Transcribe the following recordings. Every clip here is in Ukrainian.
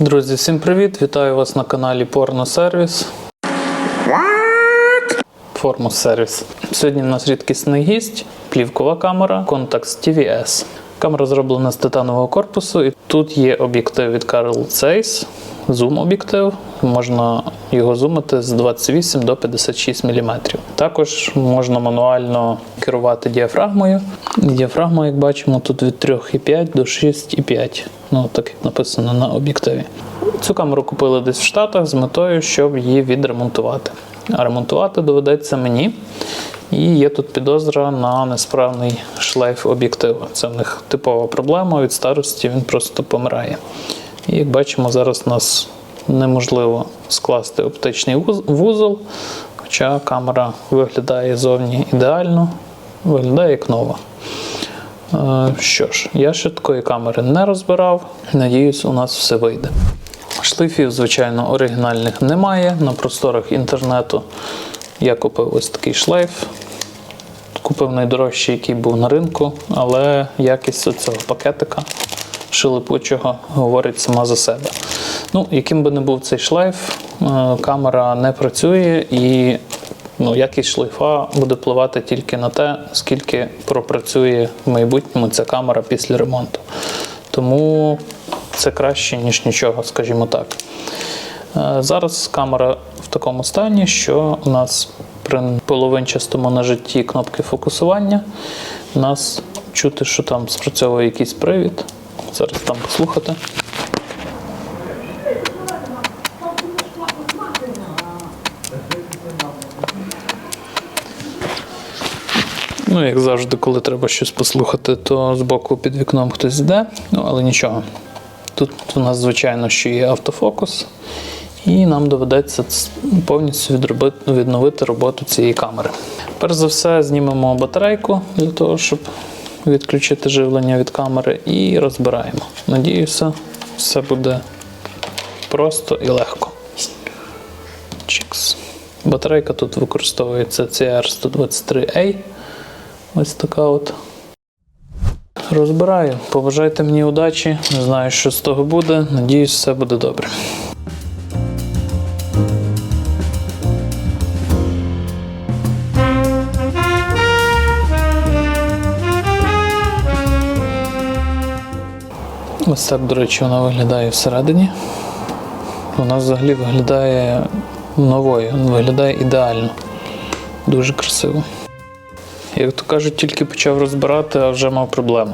Друзі, всім привіт! Вітаю вас на каналі Порносервіс. Формус сервіс. Сьогодні в нас рідкісний гість, плівкова камера Contax TVS. Камера зроблена з титанового корпусу, і тут є об'єктив від Carl Zeiss, зум об'єктив. Можна його зумити з 28 до 56 мм. Також можна мануально керувати діафрагмою. Діафрагма, як бачимо, тут від 3,5 до 6,5. Ну, так як написано на об'єктиві. Цю камеру купили десь в Штатах з метою, щоб її відремонтувати. А ремонтувати доведеться мені. І є тут підозра на несправний шлейф об'єктиву. Це в них типова проблема. Від старості він просто помирає. І як бачимо, зараз у нас неможливо скласти оптичний вузол, хоча камера виглядає зовні ідеально, виглядає як нова. Е, Що ж, я ще такої камери не розбирав. Надіюсь, у нас все вийде. Шлейфів, звичайно, оригінальних немає. На просторах інтернету я купив ось такий шлейф. Купив найдорожчий, який був на ринку, але якість цього пакетика шилипучого говорить сама за себе. Ну, яким би не був цей шлейф, е, камера не працює і ну, якість шлейфа буде впливати тільки на те, скільки пропрацює в майбутньому ця камера після ремонту. Тому це краще, ніж нічого, скажімо так. Е, Зараз камера в такому стані, що у нас при половинчастому нажитті кнопки фокусування у нас чути, що там спрацьовує якийсь привід. Зараз там послухати. Ну, як завжди, коли треба щось послухати, то збоку під вікном хтось йде, ну але нічого. Тут у нас, звичайно, що є автофокус, і нам доведеться повністю відновити роботу цієї камери. Перш за все, знімемо батарейку для того, щоб відключити живлення від камери, і розбираємо. Надіюся, все буде просто і легко. Чікс. Батарейка тут використовується CR123A. Ось така от. Розбираю. Побажайте мені удачі. Не знаю, що з того буде. Надіюсь, все буде добре. Ось так, до речі, вона виглядає всередині. Вона взагалі виглядає новою, виглядає ідеально. Дуже красиво. Як то кажуть, тільки почав розбирати, а вже мав проблеми.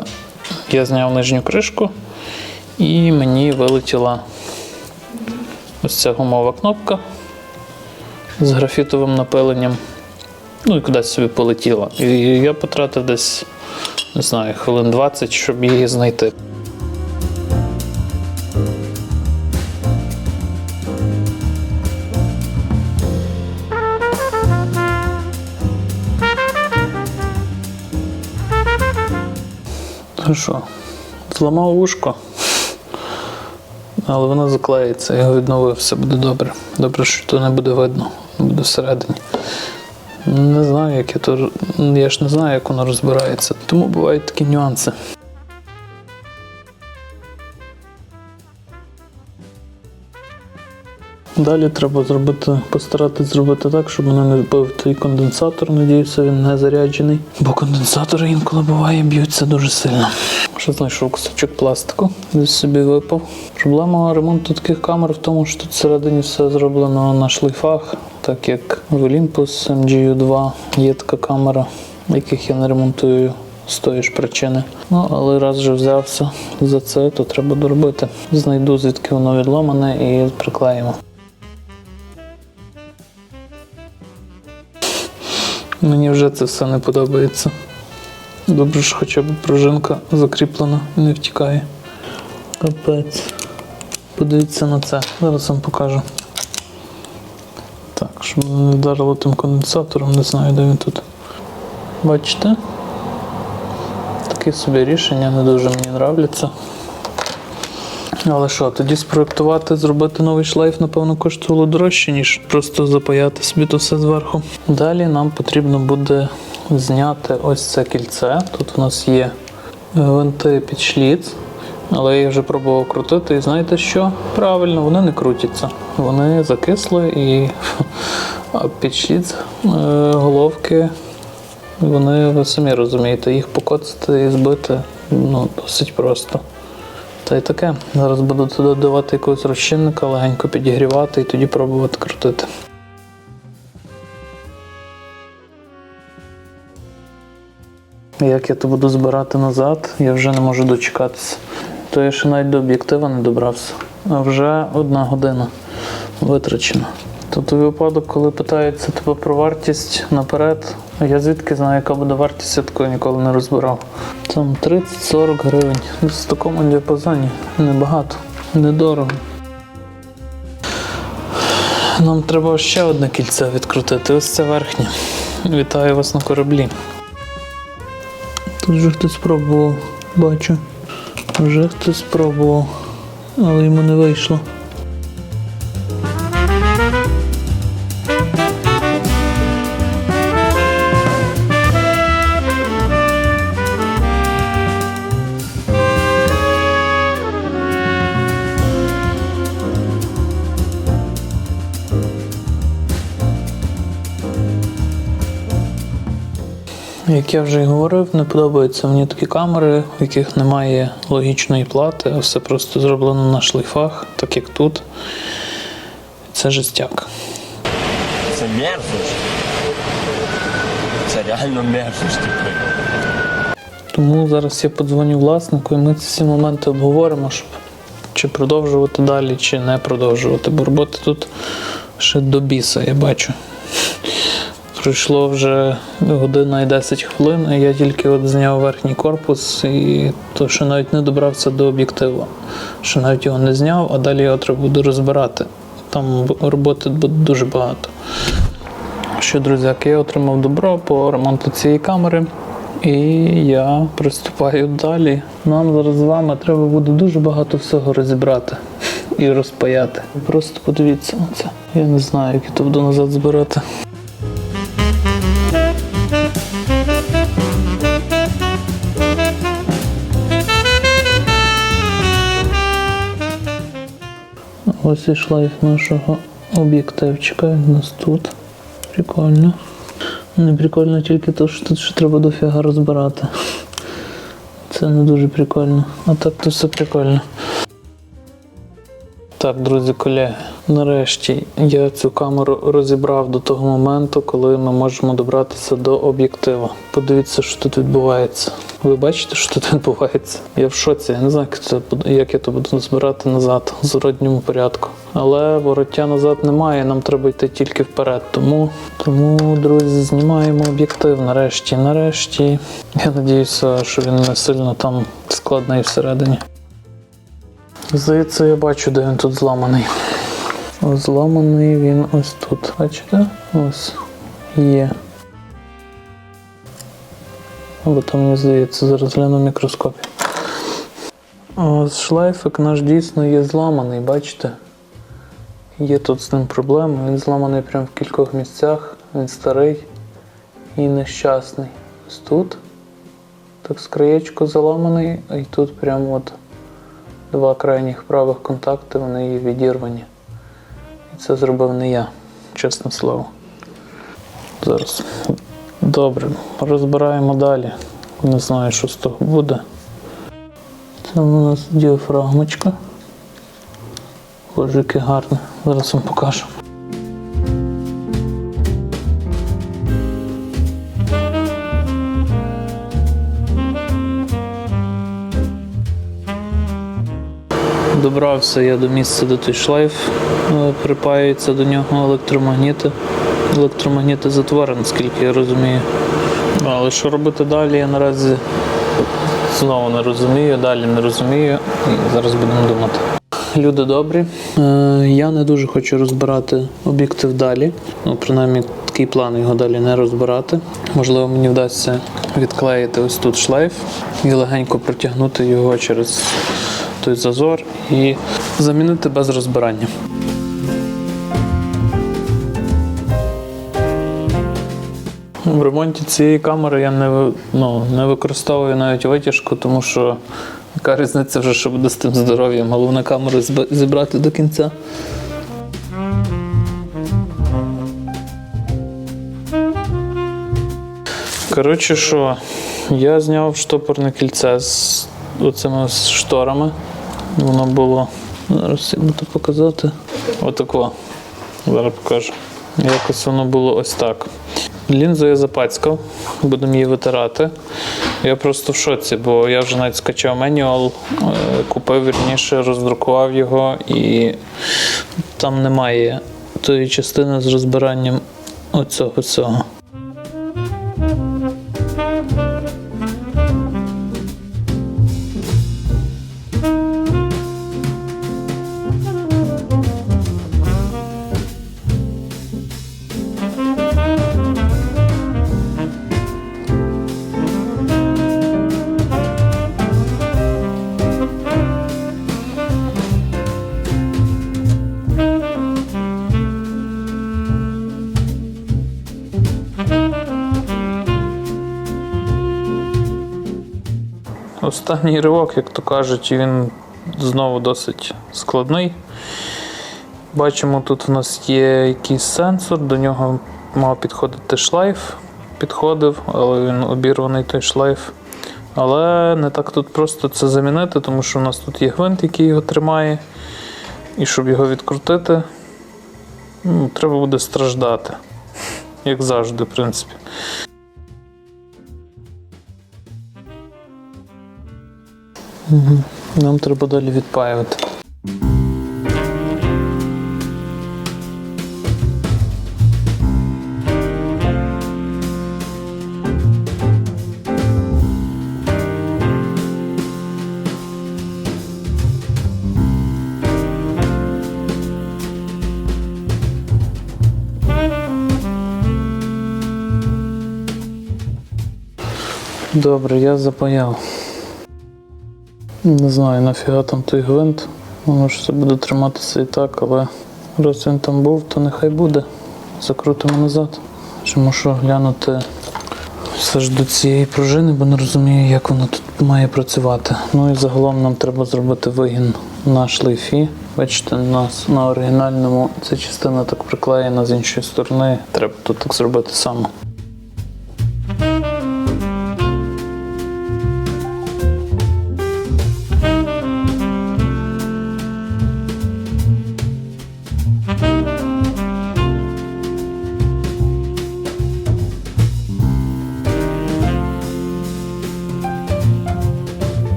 Я зняв нижню кришку і мені вилетіла ось ця гумова кнопка з графітовим напиленням. Ну і кудись собі полетіла. І я потратив десь, не знаю, хвилин 20, щоб її знайти. Ну що, зламав вушко, але воно заклеїться, його відновив, все буде добре. Добре, що то не буде видно, буде всередині. Не знаю, як я то. Я ж не знаю, як воно розбирається. Тому бувають такі нюанси. Далі треба зробити, постаратись зробити так, щоб мене не вбив той конденсатор. Надіюся, він не заряджений. Бо конденсатори інколи буває б'ються дуже сильно. Що знайшов кусочок пластику, десь собі випав. Проблема ремонту таких камер в тому, що тут всередині все зроблено на шлейфах, так як в Olympus MGU2 є така камера, яких я не ремонтую з тої ж причини. Ну, але раз вже взявся за це, то треба доробити. Знайду, звідки воно відломане і приклеїмо. Мені вже це все не подобається. Добре, що хоча б пружинка закріплена і не втікає. Капець. Подивіться на це. Зараз вам покажу. Так, щоб не вдарило тим конденсатором, не знаю, де він тут. Бачите? Таке собі рішення не дуже мені нравляться. Але що, тоді спроектувати, зробити новий шлейф, напевно, коштувало дорожче, ніж просто запаяти собі то все зверху. Далі нам потрібно буде зняти ось це кільце. Тут у нас є винти під шліц. Але я вже пробував крутити, і знаєте що? Правильно, вони не крутяться. Вони закисли і а підшіт е, головки. Вони, ви самі розумієте, їх покоцати і збити ну, досить просто. Та й таке. Зараз буду туди додавати якогось розчинника, легенько підігрівати і тоді пробувати крутити. Як я то буду збирати назад, я вже не можу дочекатися. То я ще навіть до об'єктива не добрався. А вже одна година витрачена. То той випадок, коли питаються тебе про вартість наперед, я звідки знаю, яка буде вартість, я такого ніколи не розбирав. Там 30-40 гривень. В такому діапазоні. Небагато, недорого. Нам треба ще одне кільце відкрутити. Ось це верхнє. Вітаю вас на кораблі. Тут вже хтось спробував, бачу. Вже хтось спробував, але йому не вийшло. Як я вже й говорив, не подобаються мені такі камери, в яких немає логічної плати, а все просто зроблено на шлейфах, так як тут. Це жестяк. Це мерзость. Це реально мерзость. Тому зараз я подзвоню власнику і ми ці всі моменти обговоримо, щоб чи продовжувати далі, чи не продовжувати. Бо роботи тут ще до біса, я бачу. Пройшло вже година і 10 хвилин, а я тільки от зняв верхній корпус і то, що навіть не добрався до об'єктиву. Що навіть його не зняв, а далі його треба буде розбирати. Там роботи буде дуже багато. Що, друзяки, я отримав добро по ремонту цієї камери. І я приступаю далі. Нам зараз з вами треба буде дуже багато всього розібрати і розпаяти. Просто подивіться на це. Я не знаю, як я то буду назад збирати. Ось і шлейф нашого об'єктивчика. У нас тут. Прикольно. Не прикольно тільки те, що тут ще треба дофіга розбирати. Це не дуже прикольно. А так то все прикольно. Так, друзі, колеги, нарешті я цю камеру розібрав до того моменту, коли ми можемо добратися до об'єктива. Подивіться, що тут відбувається. Ви бачите, що тут відбувається? Я в шоці, я не знаю, як, це як я то буду збирати назад в зворотньому порядку. Але вороття назад немає, нам треба йти тільки вперед. Тому, тому друзі, знімаємо об'єктив нарешті. Нарешті. Я надіюся, що він не сильно там складний всередині. Здається, я бачу, де він тут зламаний. Зламаний він ось тут. Бачите? Ось є. Або там мені здається, зараз гляну в мікроскопі. Ось шлейфик наш дійсно є зламаний, бачите? Є тут з ним проблеми. Він зламаний прямо в кількох місцях. Він старий і нещасний. Ось тут. Так з краєчку заламаний, і тут прямо от два крайніх правих контакти, вони відірвані. І це зробив не я, чесне слово. Зараз. Добре, розбираємо далі. Не знаю, що з того буде. Це у нас діафрагмочка. Боже, яке гарне. Зараз вам покажу. Добрався я до місця, де той шлейф е, припаюється до нього електромагніти. Електромагніти затворені, наскільки я розумію. Але що робити далі, я наразі знову не розумію, далі не розумію. І зараз будемо думати. Люди добрі. Е, Я не дуже хочу розбирати об'єктив далі. Ну, принаймні, такий план його далі не розбирати. Можливо, мені вдасться відклеїти ось тут шлейф і легенько протягнути його через той зазор і замінити без розбирання. В ремонті цієї камери я не, ну, не використовую навіть витяжку, тому що Яка різниця вже, що буде з тим здоров'ям? Головне камеру зібрати до кінця. Коротше, що, я зняв штопорне кільце з оцими шторами. Воно було. Зараз я буду показати. Отако. Зараз покажу. Якось воно було ось так. Лінзу я запацькав, будемо її витирати. Я просто в шоці, бо я вже навіть скачав менюал, е, купив вірніше, роздрукував його, і там немає тої частини з розбиранням оцього всього. Останній ривок, як то кажуть, він знову досить складний. Бачимо, тут у нас є якийсь сенсор, до нього мав підходити шлейф. Підходив, але він обірваний той шлейф. Але не так тут просто це замінити, тому що у нас тут є гвинт, який його тримає. І щоб його відкрутити, ну, треба буде страждати. Як завжди, в принципі. Нам треба далі відпаювати. Добре, я запаяв. Не знаю, нафіга там той гвинт. Воно ж все буде триматися і так, але раз він там був, то нехай буде. Закрутимо назад. Ще мушу глянути все ж до цієї пружини, бо не розумію, як вона тут має працювати. Ну і загалом нам треба зробити вигін на шлейфі. Бачите, нас на оригінальному ця частина так приклеєна з іншої сторони. Треба тут так зробити само.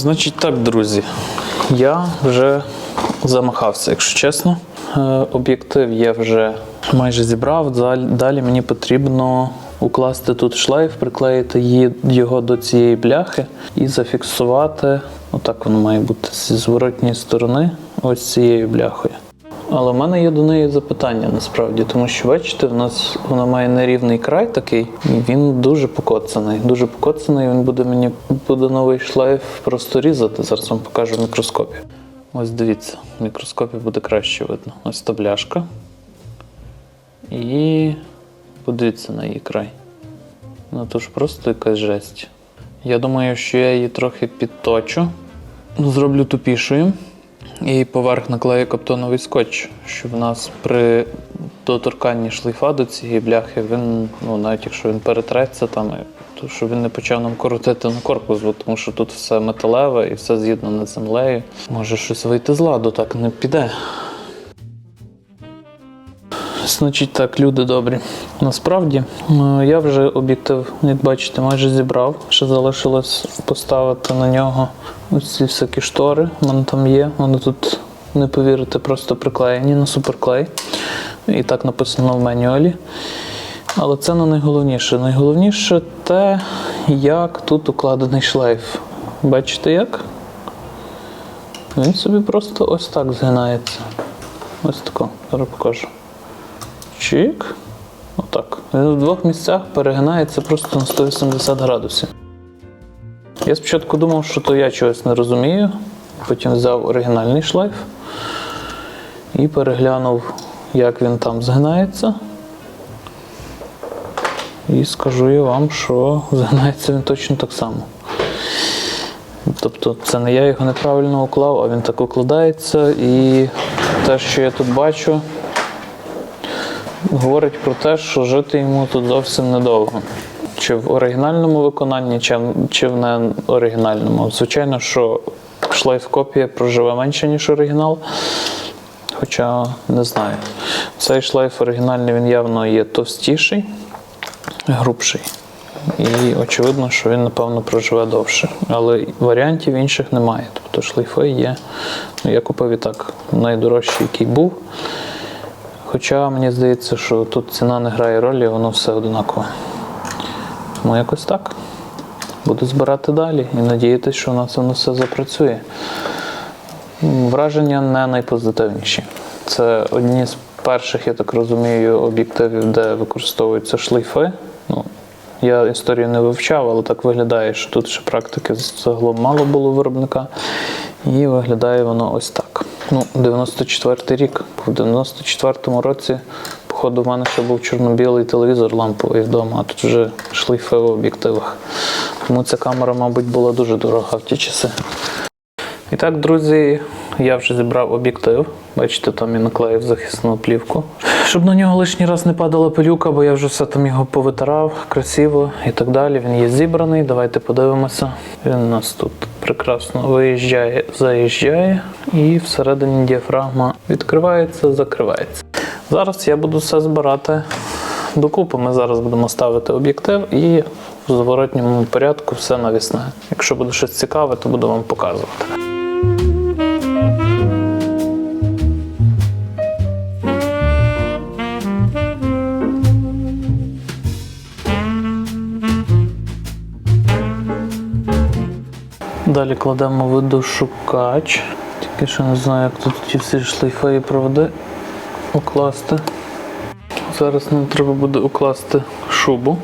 Значить так, друзі, я вже замахався, якщо чесно. Е, Об'єктив я вже майже зібрав. Далі- мені потрібно укласти тут шлейф, приклеїти його до цієї бляхи і зафіксувати. Отак воно має бути зі зворотньої сторони, ось цією бляхою. Але в мене є до неї запитання насправді, тому що бачите, в нас вона має нерівний край такий, і він дуже покоцаний. Дуже покоцаний. Він буде мені буде новий шлейф просто різати. Зараз вам покажу в мікроскопі. Ось дивіться, в мікроскопі буде краще видно. Ось та бляшка. І подивіться на її край. Ну то ж просто якась жесть. Я думаю, що я її трохи підточу, зроблю тупішою. І поверх наклею каптоновий скотч, щоб в нас при доторканні шлейфа до цієї бляхи він, ну навіть якщо він перетреться там, то щоб він не почав нам коротити на корпус, бо тому що тут все металеве і все з'єднане з землею. Може щось вийти з ладу, так не піде. Значить так, люди добрі. Насправді е, я вже об'єктив, як бачите, майже зібрав. Ще залишилось поставити на нього ось ці всякі штори. Мене там є. Вони тут, не повірите, просто приклеєні на суперклей. І так написано в менюалі. Але це не найголовніше. Найголовніше те, як тут укладений шлейф. Бачите як? Він собі просто ось так згинається. Ось тако. Зараз покажу. Чик. Отак. Він в двох місцях перегинається просто на 180 градусів. Я спочатку думав, що то я чогось не розумію. Потім взяв оригінальний шлейф і переглянув, як він там згинається. І скажу я вам, що згинається він точно так само. Тобто це не я його неправильно уклав, а він так укладається. І те, що я тут бачу, говорить про те, що жити йому тут зовсім недовго. Чи в оригінальному виконанні, чи, в не оригінальному. Звичайно, що шлейф копія проживе менше, ніж оригінал. Хоча не знаю. Цей шлейф оригінальний він явно є товстіший, грубший. І очевидно, що він, напевно, проживе довше. Але варіантів інших немає. Тобто шлейфи є. Ну, я купив і так найдорожчий, який був. Хоча мені здається, що тут ціна не грає ролі, воно все однаково. Ну, якось так. Буду збирати далі і надіятися, що у нас воно все запрацює. Враження не найпозитивніші. Це одні з перших, я так розумію, об'єктивів, де використовуються шлейфи. Ну, я історію не вивчав, але так виглядає, що тут ще практики загалом мало було виробника. І виглядає воно ось так. Ну, 94-й рік. В 94-му році, походу, в мене ще був чорно-білий телевізор ламповий вдома, а тут вже шлейфи в об'єктивах. Тому ця камера, мабуть, була дуже дорога в ті часи. І так, друзі, я вже зібрав об'єктив. Бачите, там я наклеїв захисну плівку. Щоб на нього лишній раз не падала пилюка, бо я вже все там його повитирав красиво і так далі. Він є зібраний. Давайте подивимося. Він у нас тут прекрасно виїжджає, заїжджає, і всередині діафрагма відкривається, закривається. Зараз я буду все збирати докупи. Ми зараз будемо ставити об'єктив і в зворотньому порядку все навісне. Якщо буде щось цікаве, то буду вам показувати. Далі кладемо видошукач. Тільки що не знаю, як тут ті всі шлейфи і проводи укласти. Зараз нам треба буде укласти шубу.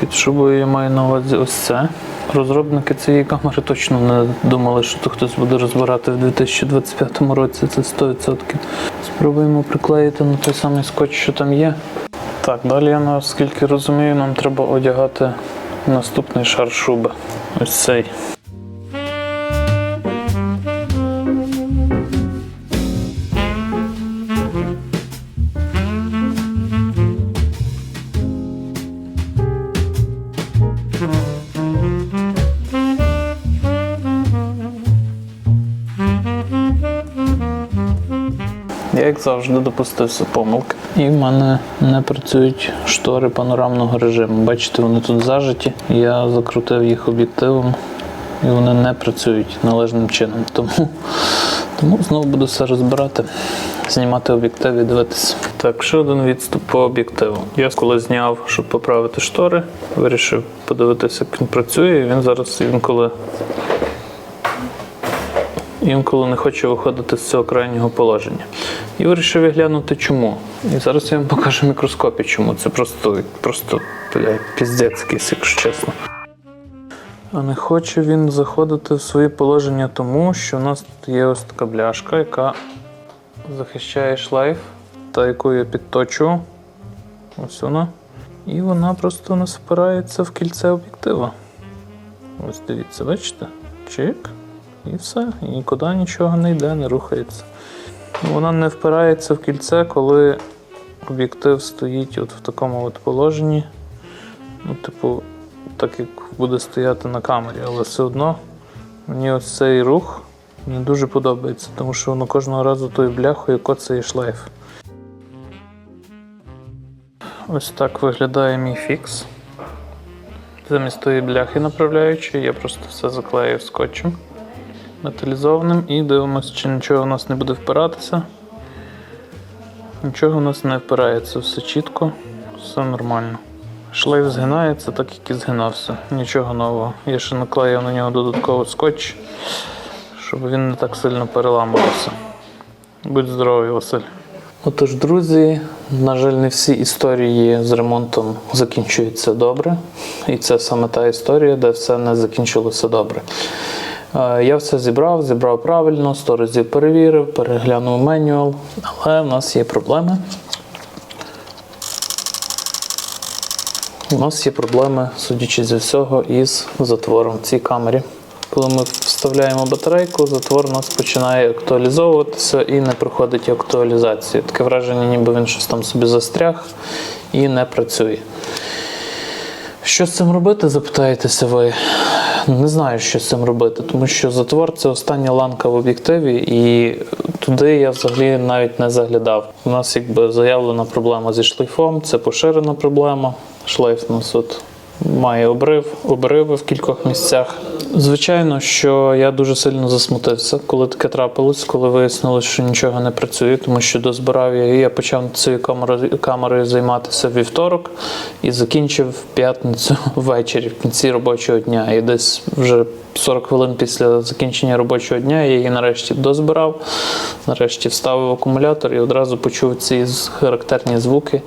Під шубою я маю на увазі ось це. Розробники цієї камери точно не думали, що тут хтось буде розбирати в 2025 році. Це 100%. Спробуємо приклеїти на той самий скотч, що там є. Так, далі я наскільки розумію, нам треба одягати наступний шар шуби. Ось цей. Як завжди, допустився помилки. І в мене не працюють штори панорамного режиму. Бачите, вони тут зажаті. Я закрутив їх об'єктивом, і вони не працюють належним чином. Тому, тому знову буду все розбирати, знімати об'єктив і дивитися. Так, ще один відступ по об'єктиву. Я коли зняв, щоб поправити штори, вирішив подивитися, як він працює. І він зараз інколи інколи не хоче виходити з цього крайнього положення. І вирішив я глянути чому. І зараз я вам покажу в мікроскопі, чому. Це просто, просто піздець якийсь, якщо чесно. А не хоче він заходити в своє положення тому, що у нас тут є ось така бляшка, яка захищає шлейф, та яку я підточував. Ось вона. І вона просто не впирається в кільце об'єктива. Ось дивіться, бачите? Чик. І все. І нікуди нічого не йде, не рухається. Вона не впирається в кільце, коли об'єктив стоїть от в такому от положенні. Ну, типу, так як буде стояти на камері, але все одно мені ось цей рух не дуже подобається, тому що воно кожного разу тою бляхою коцає шлейф. Ось так виглядає мій фікс. Замість тої бляхи направляючої, я просто все заклеїв скотчем металізованим і дивимося, чи нічого у нас не буде впиратися. Нічого у нас не впирається, все чітко, все нормально. Шлейф згинається так, як і згинався. Нічого нового. Я ще наклеїв на нього додатково скотч, щоб він не так сильно переламувався. Будь здоровий, Василь. Отож, друзі, на жаль, не всі історії з ремонтом закінчуються добре. І це саме та історія, де все не закінчилося добре. Е, Я все зібрав, зібрав правильно, сто разів перевірив, переглянув менюал, але в нас є проблеми. У нас є проблеми, судячи зі всього, із затвором в цій камері. Коли ми вставляємо батарейку, затвор у нас починає актуалізовуватися і не проходить актуалізацію. Таке враження, ніби він щось там собі застряг і не працює. Що з цим робити, запитаєтеся ви? Не знаю, що з цим робити, тому що затвор це остання ланка в об'єктиві, і туди я взагалі навіть не заглядав. У нас якби заявлена проблема зі шлейфом, це поширена проблема. Шлейф у нас от має обрив, обриви в кількох місцях. Звичайно, що я дуже сильно засмутився, коли таке трапилось, коли вияснилось, що нічого не працює, тому що дозбирав я її, я почав цією камерою, камерою займатися вівторок і закінчив п'ятницю ввечері, в кінці робочого дня. І десь вже 40 хвилин після закінчення робочого дня я її нарешті дозбирав, нарешті вставив акумулятор і одразу почув ці характерні звуки,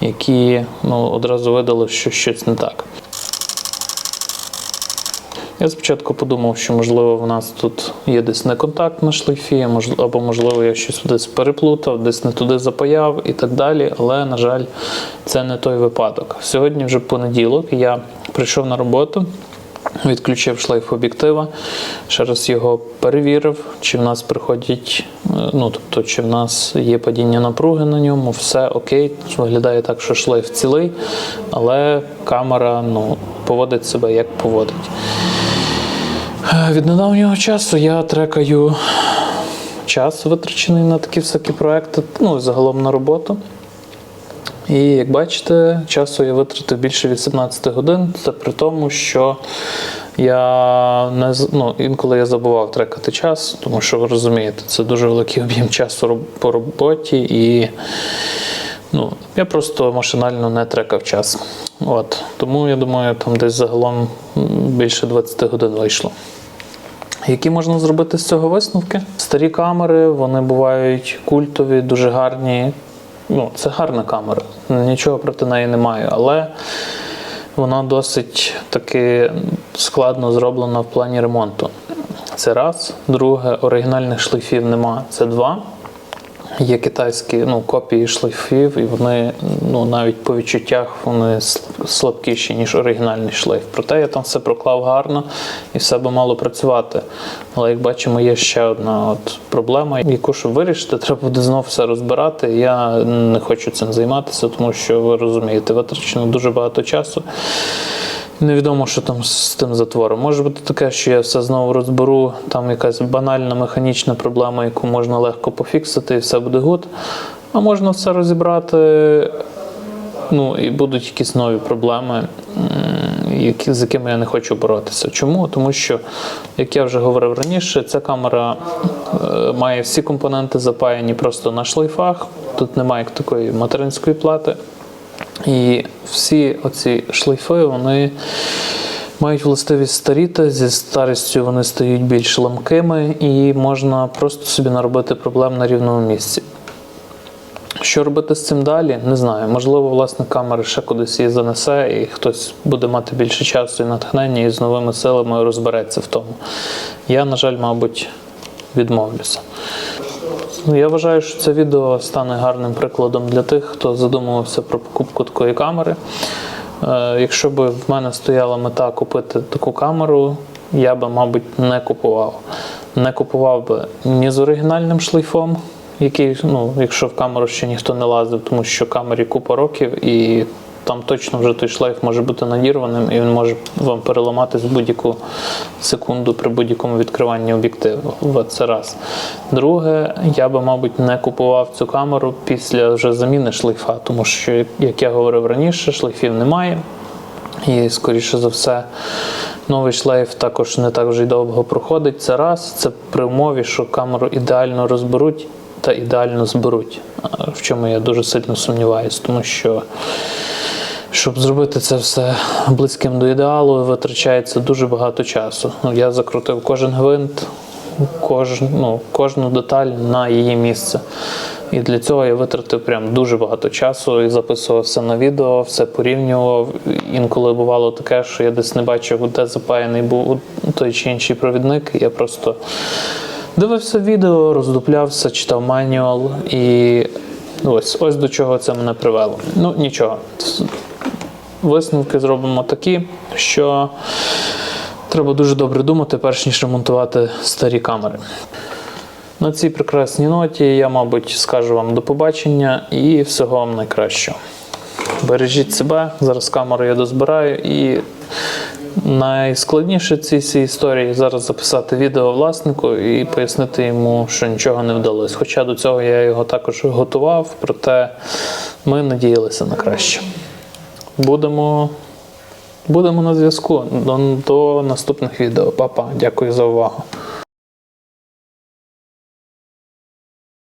які ну, одразу видали, що щось не так. Я спочатку подумав, що можливо в нас тут є десь неконтакт на шлейфі, або можливо я щось десь переплутав, десь не туди запаяв і так далі. Але, на жаль, це не той випадок. Сьогодні вже понеділок, я прийшов на роботу. Відключив шлейф об'єктива, ще раз його перевірив, чи в нас приходять, е, ну тобто, чи в нас є падіння напруги на ньому, все окей. Виглядає так, що шлейф цілий, але камера ну, поводить себе як поводить. Е, Від недавнього часу я трекаю час, витрачений на такі всякі проекти, ну загалом на роботу. І як бачите, часу я витратив більше 18 годин. Це при тому, що я не ну, інколи я забував трекати час, тому що ви розумієте, це дуже великий об'єм часу по роботі, і ну, я просто машинально не трекав час. От. Тому я думаю, там десь загалом більше 20 годин вийшло. Які можна зробити з цього висновки? Старі камери, вони бувають культові, дуже гарні. Ну, це гарна камера, нічого проти неї немає, але вона досить таки складно зроблена в плані ремонту. Це раз. Друге, оригінальних шлейфів нема. Це два. Є китайські ну, копії шлейфів, і вони ну, навіть по відчуттях вони слабкіші, ніж оригінальний шлейф. Проте я там все проклав гарно і все би мало працювати. Але як бачимо, є ще одна от проблема, яку щоб вирішити, треба буде знову все розбирати. Я не хочу цим займатися, тому що ви розумієте, витрачено дуже багато часу. Невідомо, що там з тим затвором. Може бути таке, що я все знову розберу, там якась банальна механічна проблема, яку можна легко пофіксити, і все буде гуд. А можна все розібрати, ну і будуть якісь нові проблеми, які, з якими я не хочу боротися. Чому? Тому що, як я вже говорив раніше, ця камера е, має всі компоненти запаяні просто на шлейфах. Тут немає такої материнської плати. І всі оці шлейфи, вони мають властивість старіти. Зі старістю вони стають більш ламкими і можна просто собі наробити проблем на рівному місці. Що робити з цим далі, не знаю. Можливо, власник камери ще кудись її занесе, і хтось буде мати більше часу і натхнення, і з новими силами розбереться в тому. Я, на жаль, мабуть, відмовлюся. Ну, я вважаю, що це відео стане гарним прикладом для тих, хто задумувався про покупку такої камери. Е, якщо б в мене стояла мета купити таку камеру, я би, мабуть, не купував. Не купував би ні з оригінальним шлейфом, який, ну, якщо в камеру ще ніхто не лазив, тому що камері купа років і там точно вже той шлейф може бути надірваним, і він може вам переламатись в будь-яку секунду при будь-якому відкриванні об'єктиву. Це раз. Друге, я би, мабуть, не купував цю камеру після вже заміни шлейфа, тому що, як я говорив раніше, шлейфів немає. І, скоріше за все, новий шлейф також не так вже й довго проходить. Це раз. Це при умові, що камеру ідеально розберуть та ідеально зберуть. В чому я дуже сильно сумніваюся, тому що. Щоб зробити це все близьким до ідеалу, витрачається дуже багато часу. Ну, я закрутив кожен гвинт, кож, ну, кожну деталь на її місце. І для цього я витратив прям дуже багато часу і записував все на відео, все порівнював. Інколи бувало таке, що я десь не бачив, де запаяний був той чи інший провідник. Я просто дивився відео, роздуплявся, читав манюал і ось, ось до чого це мене привело. Ну нічого. Висновки зробимо такі, що треба дуже добре думати, перш ніж ремонтувати старі камери. На цій прекрасній ноті я, мабуть, скажу вам до побачення і всього вам найкращого. Бережіть себе, зараз камеру я дозбираю і найскладніше в цій історії зараз записати відео власнику і пояснити йому, що нічого не вдалося. Хоча до цього я його також готував, проте ми надіялися на краще. Будемо, будемо на зв'язку. До, наступних відео. Па-па. Дякую за увагу.